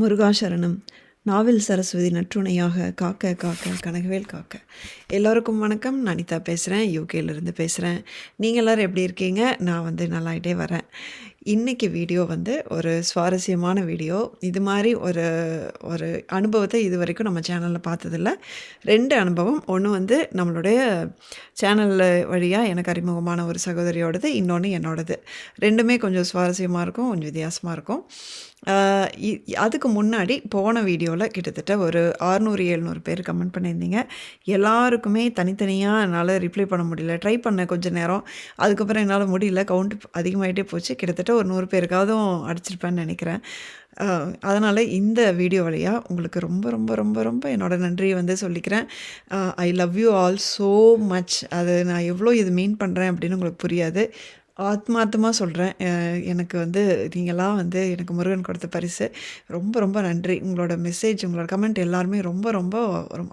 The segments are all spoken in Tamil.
முருகாசரணம். நாவல் சரஸ்வதி நற்றுணையாக காக்க காக்க கனகவேல் காக்க. எல்லோருக்கும் வணக்கம். நனிதா பேசுகிறேன் யூகேலேருந்து பேசுகிறேன் நீங்கள் எல்லோரும் எப்படி இருக்கீங்க? நான் வந்து நல்லாயிட்டே வரேன். இன்றைக்கி வீடியோ வந்து ஒரு சுவாரஸ்யமான வீடியோ. இது மாதிரி ஒரு ஒரு அனுபவத்தை இது வரைக்கும் நம்ம சேனலில் பார்த்ததில்ல. ரெண்டு அனுபவம். ஒன்று வந்து நம்மளுடைய சேனலில் வழியாக எனக்கு அறிமுகமான ஒரு சகோதரியோடது இன்னொன்று என்னோடது. ரெண்டுமே கொஞ்சம் சுவாரஸ்யமாக இருக்கும் கொஞ்சம் வித்தியாசமாக இருக்கும். இ- அதுக்கு முன்னாடி போன வீடியோவில் கிட்டத்தட்ட ஒரு ஆறுநூறு எழுநூறு பேர் கமெண்ட் பண்ணியிருந்தீங்க. எல்லாருக்குமே தனித்தனியாக என்னால் ரிப்ளை பண்ண முடியல. ட்ரை பண்ண கொஞ்சம் நேரம். அதுக்கப்புறம் என்னால் முடியல. கவுண்ட் அதிகமாகிட்டே போச்சு. கிட்டத்தட்ட ஒரு நூறு பேருக்காவதும் அடிச்சிருப்பேன்னு நினைக்கிறேன். அதனால் இந்த வீடியோ வழியாக உங்களுக்கு ரொம்ப ரொம்ப ரொம்ப ரொம்ப என்னோட நன்றியை வந்து சொல்லிக்கிறேன். I love you all so much அது நான் எவ்வளோ இது மீன் பண்ணுறேன் அப்படின்னு உங்களுக்கு புரியாது. ஆத்மார்த்தமாக சொல்கிறேன் எனக்கு வந்து நீங்களாம் வந்து எனக்கு முருகன் கொடுத்த பரிசு. ரொம்ப ரொம்ப நன்றி. உங்களோட மெசேஜ் உங்களோட கமெண்ட் எல்லாருமே ரொம்ப ரொம்ப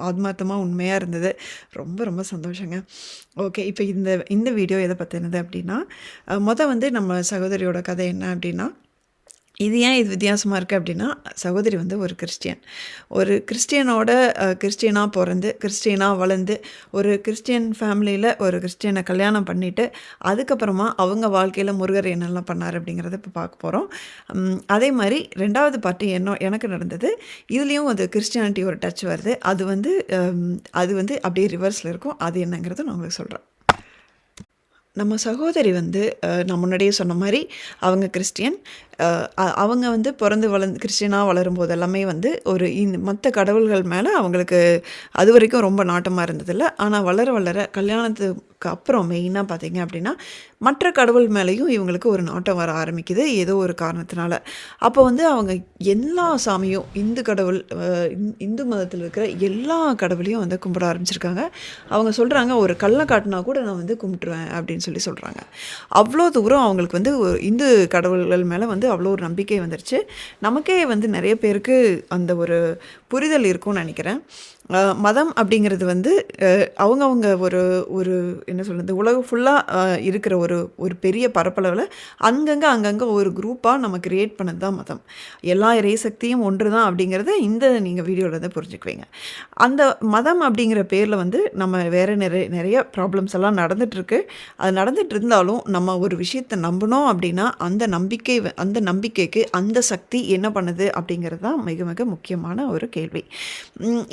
ஆத்மார்த்தமாக உண்மையாக இருந்தது. ரொம்ப ரொம்ப சந்தோஷங்க. ஓகே இப்போ இந்த இந்த வீடியோ எதை பற்றினது அப்படின்னா மொதல் வந்து நம்ம சகோதரியோட கதை என்ன அப்படின்னா இது ஏன் இது வித்தியாசமாக இருக்குது அப்படின்னா சகோதரி வந்து ஒரு கிறிஸ்டியன். ஒரு கிறிஸ்டியனோட கிறிஸ்டியனாக பிறந்து கிறிஸ்டியனாக வளர்ந்து ஒரு கிறிஸ்டியன் ஃபேமிலியில் ஒரு கிறிஸ்டியனை கல்யாணம் பண்ணிவிட்டு அதுக்கப்புறமா அவங்க வாழ்க்கையில் முருகர் என்னெல்லாம் பண்ணார் அப்படிங்கிறத இப்போ பார்க்க போகிறோம் அதே மாதிரி ரெண்டாவது பாட்டு என்ன எனக்கு நடந்தது. இதுலேயும் அது கிறிஸ்டியானிட்டி ஒரு டச் வருது. அது வந்து அது வந்து அப்படியே ரிவர்ஸில் இருக்கும். அது என்னங்கிறத நான் உங்களுக்கு சொல்கிறேன் நம்ம சகோதரி வந்து நான் முன்னாடியே சொன்ன மாதிரி அவங்க கிறிஸ்டியன். அவங்க வந்து பிறந்து வளர்ந்து கிறிஸ்டினாக வளரும் போது எல்லாமே வந்து ஒரு இந்த மற்ற கடவுள்கள் மேலே அவங்களுக்கு அது வரைக்கும் ரொம்ப நாட்டமாக இருந்ததில்ல. ஆனால் வளர வளர கல்யாணத்துக்கு அப்புறம் மெயினாக பார்த்தீங்க அப்படின்னா மற்ற கடவுள் மேலேயும் இவங்களுக்கு ஒரு நாட்டம் வர ஆரம்பிக்குது ஏதோ ஒரு காரணத்தினால. அப்போ வந்து அவங்க எல்லா சாமியும் இந்து கடவுள் இந்- இந்து மதத்தில் இருக்கிற எல்லா கடவுளையும் வந்து கும்பிட ஆரம்பிச்சிருக்காங்க. அவங்க சொல்கிறாங்க ஒரு கல்லை காட்டினா கூட நான் வந்து கும்பிட்டுருவேன் அப்படின்னு சொல்லி சொல்கிறாங்க அவ்வளோ தூரம் அவங்களுக்கு வந்து இந்து கடவுள்கள் மேலே வந்து அவ்வளோ ஒரு நம்பிக்கை வந்துருச்சு. நமக்கே வந்து நிறைய பேருக்கு அந்த ஒரு புரிதல் இருக்கும்னு நினைக்கிறேன். மதம் அப்படிங்கிறது வந்து அவங்கவுங்க ஒரு ஒரு என்ன சொல்கிறது உலகம் ஃபுல்லாக இருக்கிற ஒரு ஒரு பெரிய பரப்பளவில் அங்கங்கே அங்கங்கே ஒரு குரூப்பாக நம்ம கிரியேட் பண்ணது தான் மதம். எல்லா இறை சக்தியும் ஒன்று தான் அப்படிங்கிறத இந்த நீங்கள் வீடியோவில் தான் புரிஞ்சுக்குவீங்க. அந்த மதம் அப்படிங்கிற பேரில் வந்து நம்ம வேறு நிறைய நிறைய ப்ராப்ளம்ஸ் எல்லாம் நடந்துகிட்ருக்கு அது நடந்துகிட்டு இருந்தாலும் நம்ம ஒரு விஷயத்தை நம்பணும் அப்படின்னா அந்த நம்பிக்கை அந்த அந்த நம்பிக்கைக்கு அந்த சக்தி என்ன பண்ணுது அப்படிங்கிறது தான் மிக மிக முக்கியமான ஒரு கேள்வி.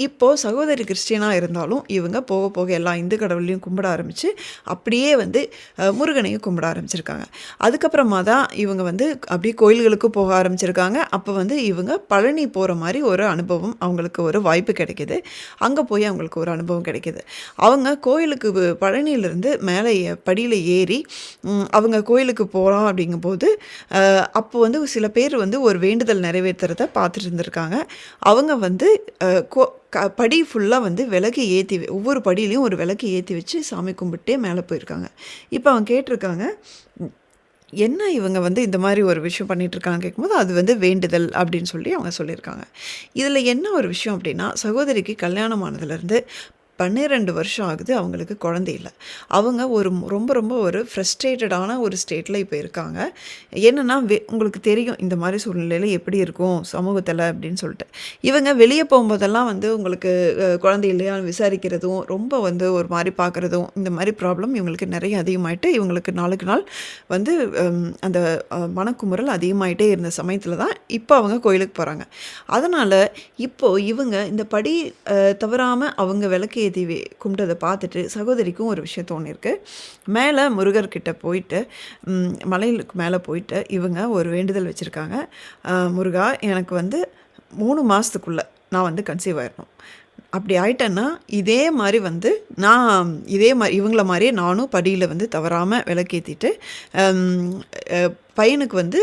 இப்போது சகோதரி கிறிஸ்டியனாக இருந்தாலும் இவங்க போக போக எல்லா இந்து கடவுளையும் கும்பிட ஆரம்பித்து அப்படியே வந்து முருகனையும் கும்பிட ஆரம்பிச்சிருக்காங்க. அதுக்கப்புறமா தான் இவங்க வந்து அப்படியே கோயில்களுக்கு போக ஆரம்பிச்சிருக்காங்க. அப்போ வந்து இவங்க பழனி போகிற மாதிரி ஒரு அனுபவம் அவங்களுக்கு ஒரு வாய்ப்பு கிடைக்கிது. அங்கே போய் அவங்களுக்கு ஒரு அனுபவம் கிடைக்கிது. அவங்க கோயிலுக்கு பழனியிலேருந்து பழனியிலிருந்து மேலே படியில் ஏறி அவங்க கோயிலுக்கு போகிறோம் அப்படிங்கும்போது அஹ், அப்போ வந்து சில பேர் வந்து ஒரு வேண்டுதல் நிறைவேற்றுறத பார்த்துட்டு இருந்திருக்காங்க. அவங்க வந்து கோ- க- படி ஃபுல்லாக வந்து விளக்கு ஏற்றி ஒவ்வொரு படியிலையும் ஒரு விளக்கு ஏற்றி வச்சு சாமி கும்பிட்டே மேலே போயிருக்காங்க. இப்போ அவங்க கேட்டிருக்காங்க என்ன இவங்க வந்து இந்த மாதிரி ஒரு விஷயம் பண்ணிகிட்டு இருக்காங்கன்னு கேட்கும்போது அது வந்து வேண்டுதல் அப்படின்னு சொல்லி அவங்க சொல்லியிருக்காங்க. இதில் என்ன ஒரு விஷயம் அப்படின்னா சகோதரிக்கு கல்யாணம் ஆனதுலேருந்து பன்னிரெண்டு வருஷம் ஆகுது அவங்களுக்கு குழந்தை இல்லை. அவங்க ஒரு ரொம்ப ரொம்ப ஒரு ஃப்ரஸ்ட்ரேட்டடான ஒரு ஸ்டேட்டில் இப்போ இருக்காங்க. என்னென்னா வெ உங்களுக்கு தெரியும் இந்த மாதிரி சூழ்நிலையில் எப்படி இருக்கும் சமூகத்தில் அப்படின்னு சொல்லிட்டு. இவங்க வெளியே போகும்போதெல்லாம் வந்து உங்களுக்கு குழந்தை இல்லையா விசாரிக்கிறதும் ரொம்ப வந்து ஒரு மாதிரி பார்க்குறதும் இந்த மாதிரி ப்ராப்ளம் இவங்களுக்கு நிறைய அதிகமாயிட்டு இவங்களுக்கு நாளுக்கு நாள் வந்து அந்த மனக்குமுறல் அதிகமாயிட்டே இருந்த சமயத்தில் தான் இப்போ அவங்க கோயிலுக்கு போகிறாங்க அதனால் இப்போது இவங்க இந்த படி தவறாமல் அவங்க விளக்கு ஏற்றி கும்பிட்டதை பார்த்துட்டு சகோதரிக்கும் ஒரு விஷயம் தோணிருக்கு. மேலே முருகர்கிட்ட போயிட்டு மலையிலுக்கு மலைகளுக்கு மேலே போயிட்டு இவங்க ஒரு வேண்டுதல் வச்சுருக்காங்க. முருகா எனக்கு வந்து மூணு மாதத்துக்குள்ளே நான் வந்து கன்சீவ் ஆயிடணும் அப்படி ஆயிட்டேன்னா இதே மாதிரி வந்து நான் இதே மாதிரி இவங்கள மாதிரியே நானும் படியில் வந்து தவறாமல் விளக்கேற்றிட்டு பையனுக்கு வந்து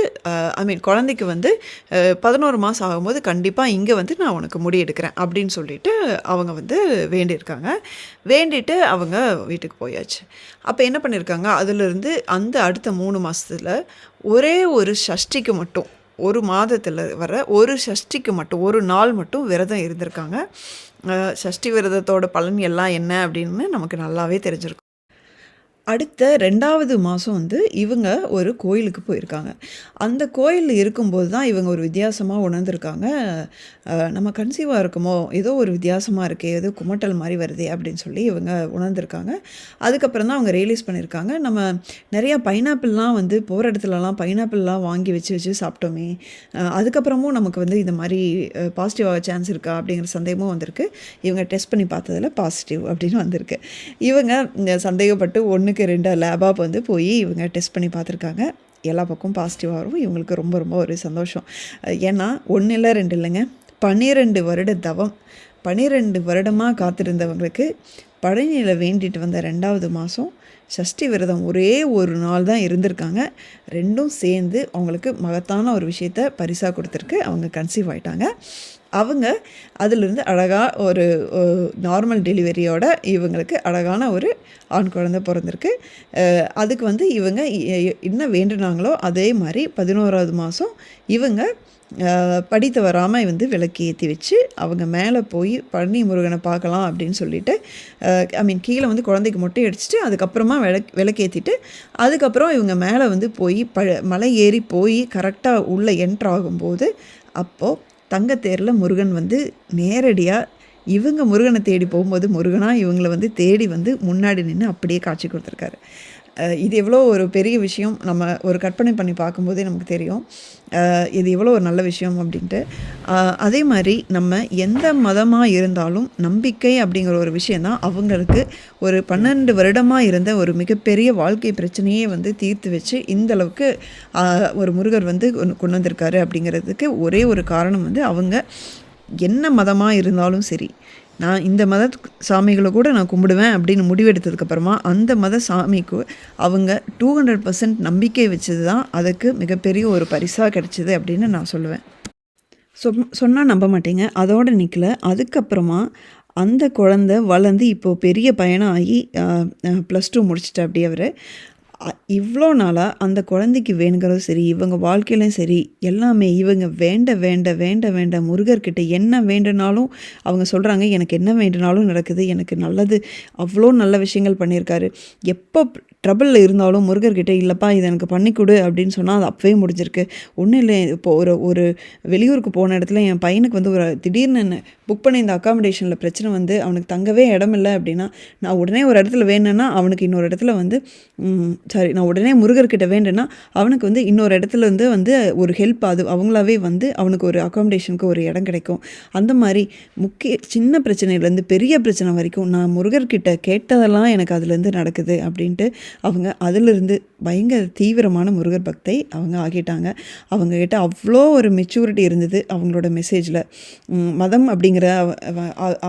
ஐ மீன் குழந்தைக்கு வந்து பதினோரு மாதம் ஆகும்போது கண்டிப்பாக இங்கே வந்து நான் உனக்கு முடி எடுக்கிறேன் அப்படின்னு சொல்லிட்டு அவங்க வந்து வேண்டியிருக்காங்க. வேண்டிட்டு அவங்க வீட்டுக்கு போயாச்சு. அப்போ என்ன பண்ணியிருக்காங்க? அதிலிருந்து அந்த அடுத்த மூணு மாதத்தில் ஒரே ஒரு சஷ்டிக்கு மட்டும் ஒரு மாதத்தில் வர ஒரு சஷ்டிக்கு மட்டும் ஒரு நாள் மட்டும் விரதம் இருந்திருக்காங்க. சஷ்டி விரதத்தோட பலன் எல்லாம் என்ன அப்படின்னு நமக்கு நல்லாவே தெரிஞ்சிருக்கும். அடுத்த ரெண்டாவது மாதம் வந்து இவங்க ஒரு கோயிலுக்கு போயிருக்காங்க. அந்த கோயிலில் இருக்கும்போது தான் இவங்க ஒரு வித்தியாசமாக உணர்ந்திருக்காங்க. நம்ம கன்சீவாக இருக்கோமோ! ஏதோ ஒரு வித்தியாசமாக இருக்கே! ஏதோ குமட்டல் மாதிரி வருதே! அப்படின்னு சொல்லி இவங்க உணர்ந்திருக்காங்க. அதுக்கப்புறம் தான் அவங்க ரியலைஸ் பண்ணியிருக்காங்க. நம்ம நிறையா பைனாப்பிள்லாம் வந்து போகிற இடத்துலலாம் பைனாப்பிள்லாம் வாங்கி வச்சு, வச்சு சாப்பிட்டோமே! அதுக்கப்புறமும் நமக்கு வந்து இந்த மாதிரி பாசிட்டிவாக சான்ஸ் இருக்கா? அப்படிங்கிற சந்தேகமும் வந்திருக்கு. இவங்க டெஸ்ட் பண்ணி பார்த்ததில் பாசிட்டிவ் அப்படின்னு வந்திருக்கு. இவங்க இந்த சந்தேகப்பட்டு 1க்கு 2 லேபாப் வந்து போய் இவங்க டெஸ்ட் பண்ணி பார்த்துருக்காங்க. எல்லா பக்கமும் பாசிட்டிவாக வரும் இவங்களுக்கு ரொம்ப, ரொம்ப ஒரு சந்தோஷம். ஏன்னா 1 இல்ல 2 இல்லங்க. 12 வருட தவம். பன்னிரெண்டு வருடமாக காத்திருந்தவங்களுக்கு பழனியில் வேண்டிட்டு வந்த ரெண்டாவது மாதம் சஷ்டி விரதம் ஒரே ஒரு நாள் தான் இருந்திருக்காங்க. ரெண்டும் சேர்ந்து அவங்களுக்கு மகத்தான ஒரு விஷயத்த பரிசாக கொடுத்துருக்கு அவங்க கன்சீவ் ஆயிட்டாங்க. அவங்க அதிலிருந்து அழகாக ஒரு நார்மல் டெலிவரியோட இவங்களுக்கு அழகான ஒரு ஆண் குழந்தை பிறந்திருக்கு அதுக்கு வந்து இவங்க என்ன வேண்டுனாங்களோ, அதே மாதிரி பதினோராவது மாதம் இவங்க படித்து வராமல் வந்து விளக்கு ஏற்றி வச்சு, அவங்க மேலே போய் பழனி முருகனை பார்க்கலாம் அப்படின்னு சொல்லிட்டு, ஐ மீன் கீழே வந்து குழந்தைக்கு மொட்டை அடிச்சுட்டு, அதுக்கப்புறமா விளக் விளக்கேற்றிட்டு அதுக்கப்புறம் இவங்க மேலே வந்து போய் ப மலை ஏறி போய் கரெக்டாக உள்ளே என்ட்ராகும்போது ஆகும்போது, தங்கத்தேரில் முருகன் வந்து நேரடியாக இவங்க முருகனை தேடி போகும்போது, முருகனாக இவங்களை வந்து தேடி வந்து முன்னாடி நின்று அப்படியே காட்சி கொடுத்துருக்காரு. இது எவ்வளோ ஒரு பெரிய விஷயம். நம்ம ஒரு கற்பனை பண்ணி பார்க்கும்போதே நமக்கு தெரியும். இது எவ்வளோ ஒரு நல்ல விஷயம் அப்படின்ட்டு அதே மாதிரி நம்ம எந்த மதமாக இருந்தாலும், நம்பிக்கை அப்படிங்கிற ஒரு விஷயம் தான் அவங்களுக்கு ஒரு பன்னெண்டு வருடமாக இருந்த ஒரு மிகப்பெரிய வாழ்க்கை பிரச்சனையே வந்து தீர்த்து வச்சு, இந்த அளவுக்கு ஒரு முருகர் வந்து கொண்டு வந்திருக்காரு அப்படிங்கிறதுக்கு ஒரே ஒரு காரணம் வந்து அவங்க என்ன மதமாக இருந்தாலும் சரி, நான் இந்த மத சாமிகளை கூட நான் கும்பிடுவேன் அப்படின்னு முடிவெடுத்ததுக்கு அப்புறமா, அந்த மத சாமிக்கு அவங்க 200% நம்பிக்கை வச்சது தான் அதுக்கு மிகப்பெரிய ஒரு பரிசாக கிடச்சிது அப்படின்னு நான் சொல்லுவேன். சொ சொன்னால் நம்ப மாட்டேங்க. அதோட நிற்கல அதுக்கப்புறமா அந்த குழந்தை வளர்ந்து இப்போது பெரிய பயணம் ஆகி ப்ளஸ் டூ +2 முடிச்சுட்டாப்படி அவர். இவ்வளோ நாளாக அந்த குழந்தைக்கு வேணுங்கிறதும் சரி, இவங்க வாழ்க்கையிலும் சரி, எல்லாமே இவங்க வேண்ட, வேண்ட, வேண்ட, வேண்ட முருகர்கிட்ட என்ன வேண்டுனாலும் அவங்க சொல்கிறாங்க எனக்கு என்ன வேண்டுனாலும் நடக்குது. எனக்கு நல்லது அவ்வளோ நல்ல விஷயங்கள் பண்ணியிருக்காரு. எப்போ ட்ரபிளில் இருந்தாலும் முருகர்கிட்ட இல்லைப்பா இதை எனக்கு பண்ணி அப்படின்னு சொன்னால் அது அப்பவே முடிஞ்சிருக்கு. ஒன்றும் இல்லை இப்போ ஒரு ஒரு வெளியூருக்கு போன இடத்துல என் பையனுக்கு வந்து ஒரு திடீர்னு புக் பண்ணி இந்த அக்காமடேஷனில் பிரச்சனை வந்து அவனுக்கு தங்கவே இடம் இல்லை அப்படின்னா நான் உடனே ஒரு இடத்துல வேணுன்னா அவனுக்கு இன்னொரு இடத்துல வந்து சாரி நான் உடனே முருகர்கிட்ட வேண்டேன்னா அவனுக்கு வந்து இன்னொரு இடத்துல வந்து வந்து ஒரு ஹெல்ப் அது அவங்களாவே வந்து அவனுக்கு ஒரு அக்காமடேஷனுக்கு ஒரு இடம் கிடைக்கும். அந்த மாதிரி முக்கிய சின்ன பிரச்சனையிலேருந்து பெரிய பிரச்சனை வரைக்கும் நான் முருகர்கிட்ட கேட்டதெல்லாம் எனக்கு அதுலேருந்து நடக்குது அப்படின்ட்டு அவங்க அதிலிருந்து பயங்கர தீவிரமான முருகர் பக்தை அவங்க ஆகிட்டாங்க. அவங்கக்கிட்ட அவ்வளோ ஒரு மெச்சூரிட்டி இருந்தது அவங்களோட மெசேஜில் மதம் அப்படிங்கிற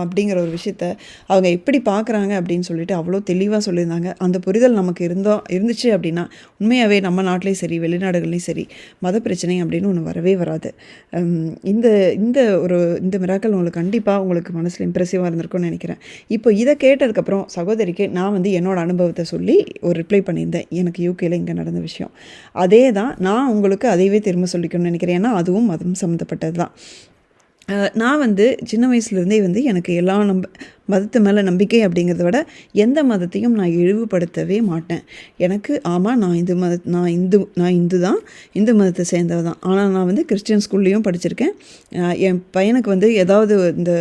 அப்படிங்கிற ஒரு விஷயத்த அவங்க எப்படி பார்க்குறாங்க அப்படின்னு சொல்லிட்டு அவ்வளோ தெளிவாக சொல்லியிருந்தாங்க. அந்த புரிதல் நமக்கு இருந்தோம் இருந்துச்சு அப்படின்னா உண்மையாகவே நம்ம நாட்டிலையும் சரி, வெளிநாடுகள்லேயும் சரி, மத பிரச்சனை அப்படின்னு ஒன்று வரவே வராது. இந்த இந்த ஒரு இந்த மிராக்கள் உங்களுக்கு கண்டிப்பாக உங்களுக்கு மனசில் இம்ப்ரெசிவாக இருந்திருக்கும்னு நினைக்கிறேன் இப்போ இதை கேட்டதுக்கப்புறம் சகோதரிக்கு நான் வந்து என்னோட அனுபவத்தை சொல்லி ஒரு ரிப்ளை பண்ணியிருந்தேன். எனக்கு யூகேல இங்கே நடந்த விஷயம். அதே தான் நான் உங்களுக்கு அதையவே திரும்ப சொல்லிக்கணும்னு நினைக்கிறேன் ஏன்னா, அதுவும் மதம் சம்மந்தப்பட்டது தான். நான் வந்து சின்ன வயசுலேருந்தே வந்து எனக்கு எல்லா நம்ப மதத்து மேலே நம்பிக்கை அப்படிங்கிறத விட, எந்த மதத்தையும் நான் இழிவுபடுத்தவே மாட்டேன். எனக்கு ஆமாம் நான் இந்து மத நான் இந்து நான் இந்து தான். இந்து மதத்தை சேர்ந்தவ தான். ஆனால் நான் வந்து கிறிஸ்டியன் ஸ்கூல்லையும் படிச்சிருக்கேன். என் பையனுக்கு வந்து ஏதாவது இந்த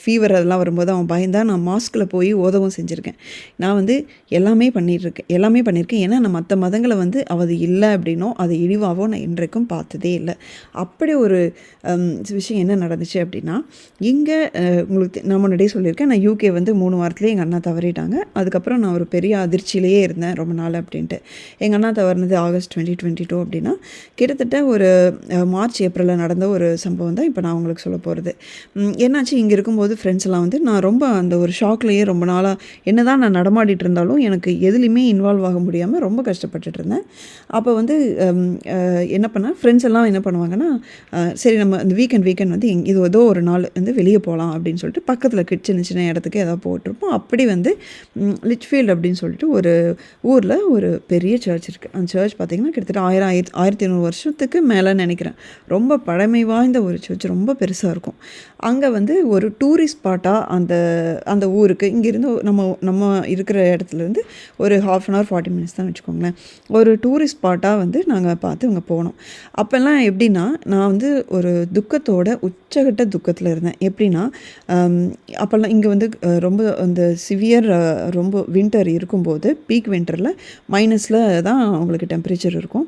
ஃபீவர் அதெல்லாம் வரும்போது அவன் பயந்தா நான் மாஸ்கில் போய் ஓதவும் செஞ்சுருக்கேன் நான் வந்து எல்லாமே பண்ணிட்டுருக்கேன். எல்லாமே பண்ணியிருக்கேன். ஏன்னா, நான் மற்ற மதங்களை வந்து அது இல்லை அப்படின்னோ அது இழிவாவோ நான் இன்றைக்கும் பார்த்ததே இல்லை அப்படி ஒரு விஷயம் என்ன நடந்துச்சு அப்படின்னா இங்கே உங்களுக்கு நான் முன்னாடியே சொல்லியிருக்கேன். நான் யூகே வந்து மூணு வாரத்துலேயே எங்கள் அண்ணா தவறிட்டாங்க. அதுக்கப்புறம் நான் ஒரு பெரிய அதிர்ச்சியிலேயே இருந்தேன் ரொம்ப நாள் அப்படின்ட்டு எங்கள் அண்ணா தவறுனது ஆகஸ்ட் டுவெண்ட்டி டுவெண்ட்டி டூ அப்படின்னா கிட்டத்தட்ட ஒரு மார்ச், ஏப்ரலில் நடந்த ஒரு சம்பவம் தான் இப்போ நான் உங்களுக்கு சொல்ல போகிறது என்னாச்சு இங்கே இருக்கும்போது ஃப்ரெண்ட்ஸ்லாம் வந்து நான் ரொம்ப அந்த ஒரு ஷாக்லேயே ரொம்ப நாளா என்னதான் நான் நடமாடிட்டு இருந்தாலும், எனக்கு எதுலேயுமே இன்வால்வ் ஆக முடியாமல் ரொம்ப கஷ்டப்பட்டுட்டு இருந்தேன். அப்போ வந்து என்ன பண்ணால் ஃப்ரெண்ட்ஸ் எல்லாம் என்ன பண்ணுவாங்கன்னா, சரி நம்ம இந்த வீக்கெண்ட் வீக்கெண்ட் வந்து எங் இது ஏதோ ஒரு நாள் வந்து வெளியே போகலாம் அப்படின்னு சொல்லிட்டு பக்கத்தில் சின்ன, சின்ன இடம் இடத்துக்கு ஏதாவது போட்டிருப்போம். அப்படி வந்து லிச்ஃபீல்டு அப்படின்னு சொல்லிட்டு ஒரு ஊரில் ஒரு பெரிய சர்ச் இருக்குது அந்த சர்ச் பார்த்திங்கன்னா கிட்டத்தட்ட ஆயிரம் ஆயிரத்தி ஆயிரத்தி ஐநூறு வருஷத்துக்கு மேலே நினைக்கிறேன். ரொம்ப பழமை வாய்ந்த ஒரு சர்ச் ரொம்ப பெருசாக இருக்கும். அங்கே வந்து ஒரு டூரிஸ்ட் ஸ்பாட்டாக அந்த அந்த ஊருக்கு இங்கேருந்து நம்ம நம்ம இருக்கிற இடத்துலேருந்து ஒரு half an hour forty minutes தான் வச்சுக்கோங்களேன். ஒரு டூரிஸ்ட் ஸ்பாட்டாக வந்து நாங்கள் பார்த்து அங்கே போனோம். அப்போல்லாம் எப்படின்னா நான் வந்து ஒரு துக்கத்தோட உச்சகட்ட துக்கத்தில் இருந்தேன். எப்படின்னா அப்போல்லாம் இங்கே வந்து ரொம்ப அந்த சிவியர் ரொம்ப வின்டர் இருக்கும்போது பீக் வின்டரில் மைனஸில் தான் உங்களுக்கு டெம்பரேச்சர் இருக்கும்.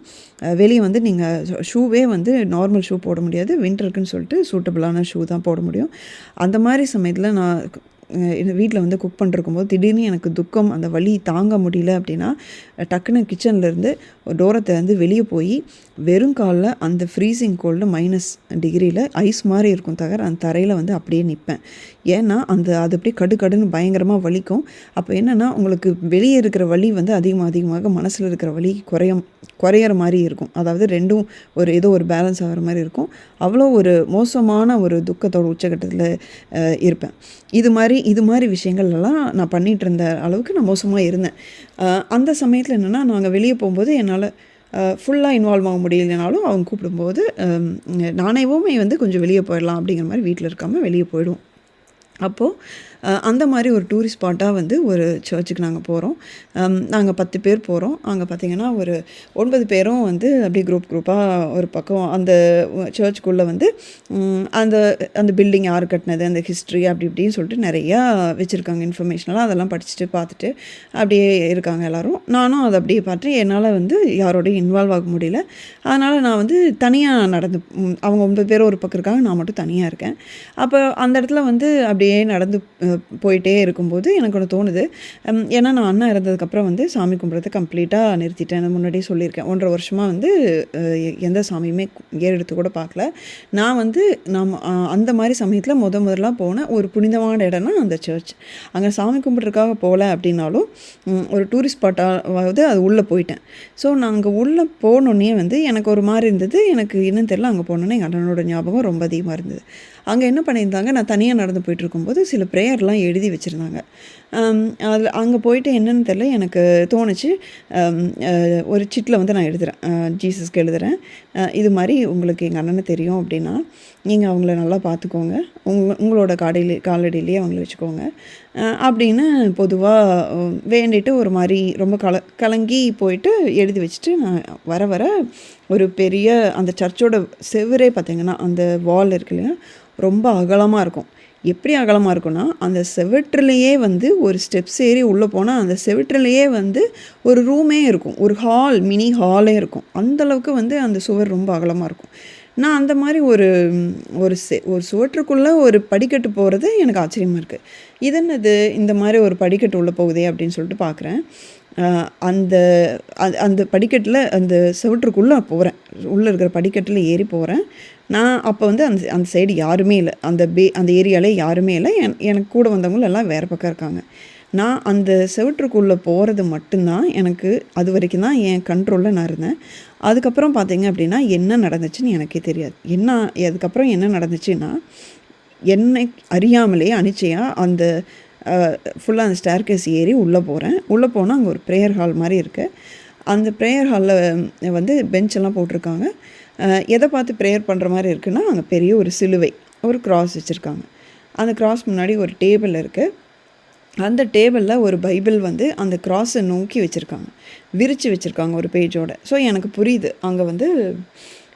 வெளியே வந்து நீங்கள் ஷூவே வந்து நார்மல் ஷூ போட முடியாது. வின்டருக்குன்னு சொல்லிட்டு சூட்டபிளான ஷூ தான் போட முடியும். அந்த மாதிரி சமயத்தில் நான் வீட்டில் வந்து குக் பண்ணிருக்கும்போது திடீர்னு எனக்கு துக்கம் அந்த வலி தாங்க முடியல அப்படின்னா டக்குன்னு கிச்சன்லேருந்து டோரை வந்து வெளியே போய் வெறும் காலில் அந்த ஃப்ரீசிங் கோல்டு மைனஸ் டிகிரியில் ஐஸ் மாதிரி இருக்கும் தவிர அந்த தரையில் வந்து அப்படியே நிற்பேன் ஏன்னா அந்த அது அப்படியே கடு கடுன்னு பயங்கரமாக வலிக்கும். அப்போ என்னென்னா உங்களுக்கு வெளியே இருக்கிற வலி வந்து அதிகமாக அதிகமாக மனசில் இருக்கிற வலி குறையும் குறையிற மாதிரி இருக்கும். அதாவது ரெண்டும் ஒரு ஏதோ ஒரு பேலன்ஸ் ஆகிற மாதிரி இருக்கும். அவ்வளோ ஒரு மோசமான ஒரு துக்கத்தோட உச்சகட்டத்தில் இருப்பேன். இது மாதிரி இது மாதிரி விஷயங்கள்லாம் நான் பண்ணிகிட்டு இருந்த அளவுக்கு நான் மோசமாக இருந்தேன். அந்த சமயத்தில் என்னென்னா நாங்கள் வெளியே போகும்போது என்னால் ஃபுல்லாக இன்வால்வ் ஆக முடியலனாலும் அவங்க கூப்பிடும்போது நானேவுமே வந்து கொஞ்சம் வெளியே போயிடலாம் அப்படிங்கிற மாதிரி வீட்டில் இருக்காமல் வெளியே போயிடுவோம். அப்போது அந்த மாதிரி ஒரு டூரிஸ்ட் ஸ்பாட்டாக வந்து ஒரு சர்ச்சுக்கு நாங்கள் போகிறோம் நாங்கள் பத்து பேர் போகிறோம் அங்கே பார்த்தீங்கன்னா ஒரு ஒன்பது பேரும் வந்து அப்படியே குரூப் குரூப்பாக ஒரு பக்கம் அந்த சர்ச்சுக்குள்ளே வந்து அந்த அந்த பில்டிங் யார் கட்டினது அந்த ஹிஸ்ட்ரி அப்படி இப்படின்னு சொல்லிட்டு நிறையா வச்சுருக்காங்க இன்ஃபர்மேஷனெல்லாம் அதெல்லாம் படிச்சுட்டு பார்த்துட்டு அப்படியே இருக்காங்க எல்லோரும். நானும் அதை அப்படியே பார்த்து என்னால் வந்து யாரோடையும் இன்வால்வ் ஆக முடியல. அதனால் நான் வந்து தனியாக நடந்து அவங்க ஒன்பது பேர் ஒரு பக்கம் இருக்காங்க. நான் மட்டும் தனியாக இருக்கேன். அப்போ அந்த இடத்துல வந்து அப்படியே நடந்து போயிட்டே இருக்கும்போது எனக்கு ஒன்று தோணுது. ஏன்னா நான் அண்ணா இறந்ததுக்கப்புறம் வந்து சாமி கும்பிட்றத கம்ப்ளீட்டாக நிறுத்திட்டேன். நான் முன்னாடியே சொல்லியிருக்கேன். ஒன்றரை வருஷமாக வந்து எ- எந்த சாமியுமே ஏறெடுத்து கூட பார்க்கல. நான் வந்து நாம் அந்த மாதிரி சமயத்தில் முத முதலாக போன ஒரு புனிதமான இடம்னா அந்த சர்ச் அங்கே சாமி கும்பிட்றதுக்காக போகல அப்படின்னாலும் ஒரு டூரிஸ்ட் ஸ்பாட்டாவது அது உள்ளே போயிட்டேன். ஸோ நான் அங்கே உள்ளே போனோடனே வந்து எனக்கு ஒரு மாதிரி இருந்தது. எனக்கு என்னன்னு தெரியல அங்கே போனோன்னே எங்கள் அண்ணனோட ஞாபகம் ரொம்ப அதிகமாக இருந்தது. அங்கே என்ன பண்ணியிருந்தாங்க? நான் தனியாக நடந்து போயிட்டு இருக்கும்போது சில ப்ரேயர்லாம் எழுதி வச்சுருந்தாங்க. அதில் அங்கே போயிட்டு என்னன்னு தெரியல எனக்கு தோணுச்சு. ஒரு சிட்டில் வந்து நான் எழுதுகிறேன் ஜீசஸ்க்கு எழுதுகிறேன் இது மாதிரி உங்களுக்கு எங்கள் அண்ணனை தெரியும் அப்படின்னா நீங்கள் அவங்கள நல்லா பார்த்துக்கோங்க உங் உங்களோட காடையிலே காலடியிலேயே அவங்கள வச்சுக்கோங்க. அப்படின்னு பொதுவாக வேண்டிட்டு ஒரு மாதிரி ரொம்ப கல கலங்கி போயிட்டு எழுதி வச்சுட்டு நான் வர வர ஒரு பெரிய அந்த சர்ச்சோட செவரே பார்த்திங்கன்னா அந்த வால் இருக்கு இல்லையா ரொம்ப அகலமாக இருக்கும். எப்படி அகலமாக இருக்கும்னா அந்த செவற்றுலேயே வந்து ஒரு ஸ்டெப்ஸ் ஏறி உள்ளே போனால் அந்த செவற்றுலேயே வந்து ஒரு ரூமே இருக்கும். ஒரு ஹால் மினி ஹாலே இருக்கும். அந்தளவுக்கு வந்து அந்த சுவர் ரொம்ப அகலமாக இருக்கும். நான் அந்த மாதிரி ஒரு ஒரு செ ஒரு சுவற்றுக்குள்ளே ஒரு படிக்கட்டு போகிறது எனக்கு ஆச்சரியமாக இருக்குது இதென்னது இந்த மாதிரி ஒரு படிக்கட்டு உள்ளே போகுதே அப்படின்னு சொல்லிட்டு பார்க்குறேன் அந்த அது அந்த படிக்கட்டில் அந்த சுவற்றுக்குள்ளே போகிறேன் உள்ளே இருக்கிற படிக்கட்டில் ஏறி போகிறேன் நான் அப்போ வந்து அந்த அந்த சைடு யாருமே இல்லை. அந்த பே அந்த ஏரியாவில் யாருமே இல்லை. என் எனக்கு கூட வந்தவங்களும் எல்லாம் வேறு பக்கம் இருக்காங்க. நான் அந்த செவற்றுக்குள்ளே போகிறது மட்டும்தான் எனக்கு அது வரைக்கும் தான் என் கண்ட்ரோலில் நான் இருந்தேன். அதுக்கப்புறம் பார்த்தீங்க அப்படின்னா என்ன நடந்துச்சுன்னு எனக்கே தெரியாது. என்ன அதுக்கப்புறம் என்ன நடந்துச்சுன்னா என்னை அறியாமலே அனிச்சையாக அந்த ஃபுல்லாக அந்த ஸ்டேர்கேஸ் ஏறி உள்ளே போகிறேன் உள்ளே போனால் அங்கே ஒரு ப்ரேயர் ஹால் மாதிரி இருக்குது அந்த ப்ரேயர் ஹாலில் வந்து பெஞ்செல்லாம் போட்டிருக்காங்க. எதை பார்த்து ப்ரேயர் பண்ணுற மாதிரி இருக்குன்னா அங்கே பெரிய ஒரு சிலுவை ஒரு கிராஸ் வச்சுருக்காங்க. அந்த கிராஸ் முன்னாடி ஒரு டேபிள் இருக்குது அந்த டேபிளில் ஒரு பைபிள் வந்து அந்த கிராஸை நோக்கி வச்சுருக்காங்க. விரித்து வச்சுருக்காங்க ஒரு பேஜோட ஸோ எனக்கு புரியுது. அங்கே வந்து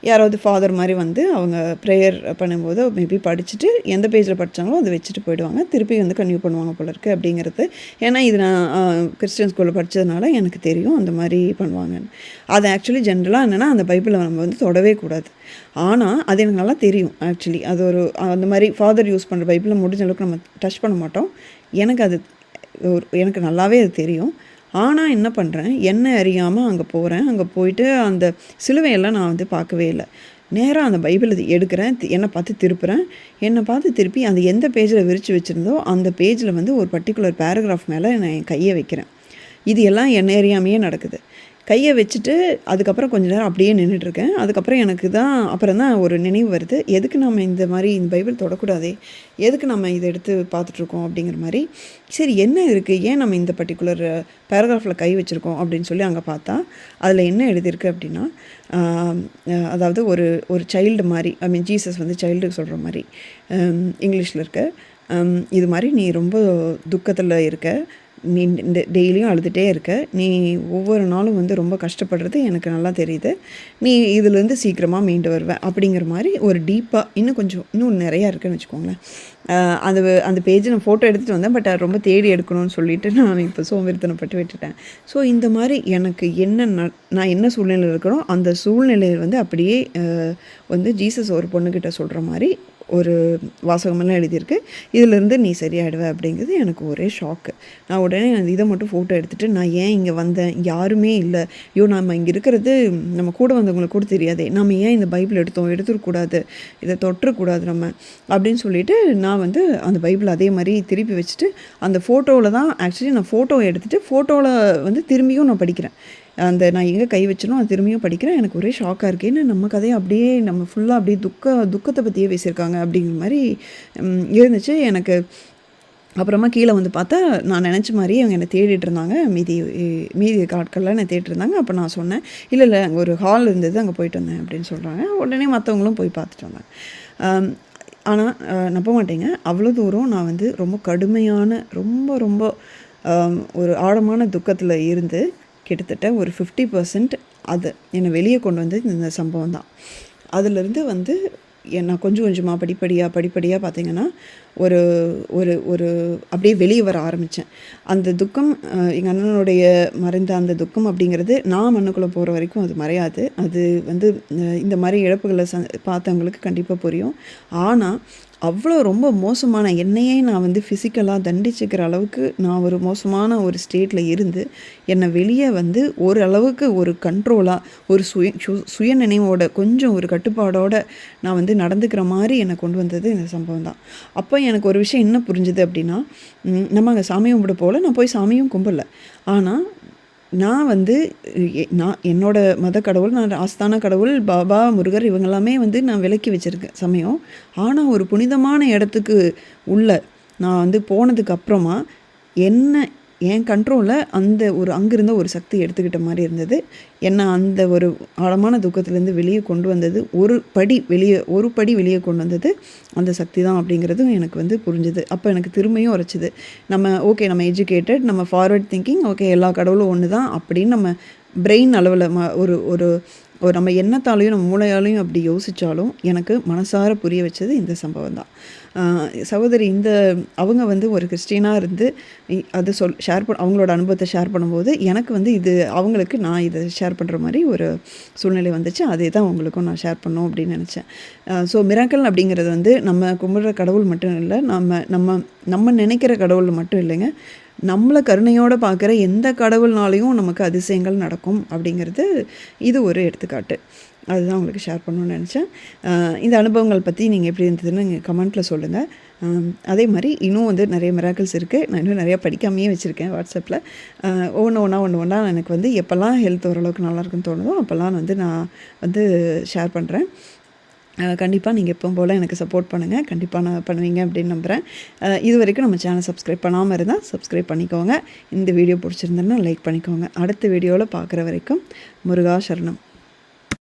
யாராவது ஃபாதர் மாதிரி வந்து அவங்க ப்ரேயர் பண்ணும்போது மேபி படிச்சுட்டு எந்த பேஜில் படித்தாங்களோ அதை வச்சுட்டு போயிடுவாங்க. திருப்பி வந்து கன்யூ பண்ணுவாங்க போல இருக்குது அப்படிங்கிறது. ஏன்னா இது நான் கிறிஸ்டியன் ஸ்கூலில் படித்ததுனால எனக்கு தெரியும் அந்த மாதிரி பண்ணுவாங்கன்னு அது ஆக்சுவலி ஜென்ரலாக என்னென்னா அந்த பைபிளை நம்ம வந்து தொடவே கூடாது. ஆனால் அது எனக்கு நல்லா தெரியும் ஆக்சுவலி அது ஒரு அந்த மாதிரி ஃபாதர் யூஸ் பண்ணுற பைபிளை முடிஞ்ச அளவுக்கு நம்ம டச் பண்ண மாட்டோம். எனக்கு அது ஒரு எனக்கு நல்லாவே அது தெரியும். ஆனால் என்ன பண்ணுறேன் என்ன அறியாமல் அங்கே போகிறேன் அங்கே போயிட்டு அந்த சிலுவையெல்லாம் நான் வந்து பார்க்கவே இல்லை. நேராக அந்த பைபிளை எடுக்கிறேன். என்னை பார்த்து திருப்புறேன். என்னை பார்த்து திருப்பி அந்த எந்த பேஜில் விரித்து வச்சுருந்தோ அந்த பேஜில் வந்து ஒரு பர்டிகுலர் பேராகிராஃப் மேலே நான் என் கையை வைக்கிறேன். இது எல்லாம் என்ன அறியாமையே நடக்குது. கையை வச்சுட்டு அதுக்கப்புறம் கொஞ்ச நேரம் அப்படியே நின்றுட்டுருக்கேன். அதுக்கப்புறம் எனக்கு தான் அப்புறம் தான் ஒரு நினைவு வருது. எதுக்கு நம்ம இந்த மாதிரி இந்த பைபிள் தொடக்கூடாதே? எதுக்கு நம்ம இதை எடுத்து பார்த்துட்ருக்கோம் அப்படிங்கிற மாதிரி. சரி என்ன இருக்குது ஏன் நம்ம இந்த பர்டிகுலர் பேராகிராஃபில் கை வச்சுருக்கோம் அப்படின்னு சொல்லி அங்கே பார்த்தா அதில் என்ன எழுதியிருக்கு அப்படின்னா அதாவது ஒரு ஒரு சைல்டு மாதிரி ஐ மீன் ஜீசஸ் வந்து சைல்டுக்கு சொல்கிற மாதிரி இங்கிலீஷில் இருக்க. இது மாதிரி நீ ரொம்ப துக்கத்தில் இருக்க. நீ டெய்லியும் அழுதுகிட்டே இருக்க. நீ ஒவ்வொரு நாளும் வந்து ரொம்ப கஷ்டப்படுறது எனக்கு நல்லா தெரியுது. நீ இதுலேருந்து சீக்கிரமாக மீண்டு வருவேன் அப்படிங்கிற மாதிரி ஒரு டீப்பாக இன்னும் கொஞ்சம் இன்னும் நிறையா இருக்குன்னு வச்சுக்கோங்களேன். அது அந்த அந்த நான் ஃபோட்டோ எடுத்துகிட்டு வந்தேன். பட் ரொம்ப தேடி எடுக்கணும்னு சொல்லிட்டு நான் இப்போ சோம்பேறித்தனப்பட்டு விட்டுட்டேன். ஸோ இந்த மாதிரி எனக்கு என்ன நான் என்ன சூழ்நிலையில் இருக்கிறோம்? அந்த சூழ்நிலையை வந்து அப்படியே வந்து ஜீசஸ் ஒரு பொண்ணுக்கிட்ட சொல்கிற மாதிரி ஒரு வாசகமெல்லாம் எழுதியிருக்கு. இதிலேருந்து நீ சரியாயிடுவ அப்படிங்கிறது எனக்கு ஒரே ஷாக்கு நான் உடனே அந்த இதை மட்டும் ஃபோட்டோ எடுத்துகிட்டு நான் ஏன் இங்கே வந்தேன்? யாருமே இல்லை. ஐயோ நம்ம இங்கே இருக்கிறது நம்ம கூட வந்தவங்களுக்கு கூட தெரியாதே. நம்ம ஏன் இந்த பைபிள் எடுத்தோம்? எடுத்துடக்கூடாது. இதை தொட்டுறக்கூடாது நம்ம. அப்படின்னு சொல்லிட்டு நான் வந்து அந்த பைபிள் அதே மாதிரி திருப்பி வச்சுட்டு அந்த ஃபோட்டோவில் தான் ஆக்சுவலி நான் ஃபோட்டோ எடுத்துகிட்டு ஃபோட்டோவில் வந்து திரும்பியும் நான் படிக்கிறேன். அந்த நான் எங்கே கை வச்சனோ அது திரும்பியும் படிக்கிறேன். எனக்கு ஒரே ஷாக்காக இருக்குது ஏன்னா நம்ம கதையை அப்படியே நம்ம ஃபுல்லாக அப்படியே துக்க துக்கத்தை பற்றியே பேசியிருக்காங்க அப்படிங்கிற மாதிரி இருந்துச்சு. எனக்கு அப்புறமா கீழே வந்து பார்த்தா நான் நினச்ச மாதிரி அவங்க என்னை தேடிட்டு இருந்தாங்க. மீதி மீதி ஆட்கள்லாம் என்னை தேடிட்டு இருந்தாங்க. அப்போ நான் சொன்னேன் இல்லை இல்லை அங்கே ஒரு ஹால் இருந்தது அங்கே போயிட்டு வந்தேன் அப்படின்னு சொல்கிறாங்க உடனே மற்றவங்களும் போய் பார்த்துட்டு வந்தாங்க. ஆனால் நம்ப மாட்டேங்க. அவ்வளோ தூரம் நான் வந்து ரொம்ப கடுமையான ரொம்ப ரொம்ப ஒரு ஆழமான துக்கத்தில் இருந்து கிட்டத்தட்ட ஒரு ஃபிஃப்டி பர்சன்ட் அது என்னை வெளியே கொண்டு வந்தது இந்த சம்பவம் தான். அதிலிருந்து வந்து எ- நான் கொஞ்சம் கொஞ்சமாக படிப்படியாக படிப்படியாக பார்த்தீங்கன்னா ஒரு ஒரு ஒரு அப்படியே வெளியே வர ஆரம்பித்தேன் அந்த துக்கம் எங்கள் அண்ணனுடைய மறைந்த அந்த துக்கம் அப்படிங்கிறது நான் மண்ணுக்குள்ளே போகிற வரைக்கும் அது மறையாது. அது வந்து இந்த மாதிரி இழப்புகளை ச பார்த்தவங்களுக்கு கண்டிப்பாக புரியும். ஆனால் அவ்வளோ ரொம்ப மோசமான என்னையே நான் வந்து ஃபிசிக்கலாக தண்டிச்சுக்கிற அளவுக்கு நான் ஒரு மோசமான ஒரு ஸ்டேட்டில் இருந்து என்னை வெளியே வந்து ஓரளவுக்கு ஒரு கண்ட்ரோலாக ஒரு சுய சு- சுய நினைவோட கொஞ்சம் ஒரு கட்டுப்பாடோட நான் வந்து நடந்துக்கிற மாதிரி என்னை கொண்டு வந்தது இந்த சம்பவம் தான். அப்போ எனக்கு ஒரு விஷயம் என்ன புரிஞ்சுது அப்படின்னா நம்ம அங்கே சாமி கும்பிட போகல நான் போய் சாமியும் கும்பிடல ஆனால் நான் வந்து நான் என்னோட மத கடவுள் நான் ஆஸ்தான கடவுள் பாபா முருகர் இவங்க எல்லாமே வந்து நான் விலக்கி வச்சுருக்கேன் சமயம். ஆனால் ஒரு புனிதமான இடத்துக்கு உள்ள நான் வந்து போனதுக்கு அப்புறமா என்ன என் கண்ட்ரோலில் அந்த ஒரு அங்கிருந்த ஒரு சக்தி எடுத்துக்கிட்ட மாதிரி இருந்தது. என்ன அந்த ஒரு ஆழமான துக்கத்துலேருந்து வெளியே கொண்டு வந்தது. ஒரு படி வெளியே ஒரு படி வெளியே கொண்டு வந்தது அந்த சக்தி தான் அப்படிங்கிறதும் எனக்கு வந்து புரிஞ்சுது. அப்போ எனக்கு திரும்பியும் உரைச்சிது. நம்ம ஓகே நம்ம எஜுகேட்டட் நம்ம ஃபார்வர்ட் திங்கிங் ஓகே எல்லா கடவுளும் ஒன்று தான் அப்படின்னு நம்ம பிரெயின் அளவில் ம ஒரு ஒரு ஒரு நம்ம எண்ணத்தாலையும் நம்ம மூளையாலையும் அப்படி யோசித்தாலும் எனக்கு மனசார புரிய வச்சது இந்த சம்பவம் தான். சகோதரி இந்த அவங்க வந்து ஒரு கிறிஸ்டினாக இருந்து அது சொல் ஷேர் பண்ண அவங்களோட அனுபவத்தை ஷேர் பண்ணும்போது எனக்கு வந்து இது அவங்களுக்கு நான் இதை ஷேர் பண்ணுற மாதிரி ஒரு சூழ்நிலை வந்துச்சு. அதே தான் அவங்களுக்கும் நான் ஷேர் பண்ணோம் அப்படின்னு நினச்சேன். ஸோ மிராக்கல் அப்படிங்கிறது வந்து நம்ம கும்பிடுற கடவுள் மட்டும் இல்லை நம்ம நம்ம நம்ம நினைக்கிற கடவுள் மட்டும் இல்லைங்க. நம்மளை கருணையோடு பார்க்குற எந்த கடவுள்னாலையும் நமக்கு அதிசயங்கள் நடக்கும் அப்படிங்கிறது இது ஒரு எடுத்துக்காட்டு. அதுதான் உங்களுக்கு ஷேர் பண்ணணும்னு நினச்சேன். இந்த அனுபவங்கள் பற்றி நீங்கள் எப்படி இருந்ததுன்னு நீங்கள் கமெண்ட்டில் சொல்லுங்கள் அதே மாதிரி இன்னும் வந்து நிறைய மிராக்கிள்ஸ் இருக்குது நான் இன்னும் நிறையா படிக்காமையே வச்சுருக்கேன் வாட்ஸ்அப்பில் ஒன்று ஒன்றா ஒன்று ஒன்றா எனக்கு வந்து எப்போல்லாம் ஹெல்த் ஓரளவுக்கு நல்லா இருக்குன்னு தோணுதோ அப்போல்லாம் வந்து நான் வந்து ஷேர் பண்ணுறேன் கண்டிப்பாக நீங்கள் எப்பவும் போல் எனக்கு சப்போர்ட் பண்ணுங்கள் கண்டிப்பாக நான் பண்ணுவீங்க அப்படின்னு நம்புகிறேன் இது வரைக்கும் நம்ம சேனல் சப்ஸ்கிரைப் பண்ணாமல் இருந்தால் சப்ஸ்கிரைப் பண்ணிக்கோங்க. இந்த வீடியோ பிடிச்சிருந்தேன்னா லைக் பண்ணிக்கோங்க. அடுத்த வீடியோவில் பார்க்குற வரைக்கும் முருகா சரணம்.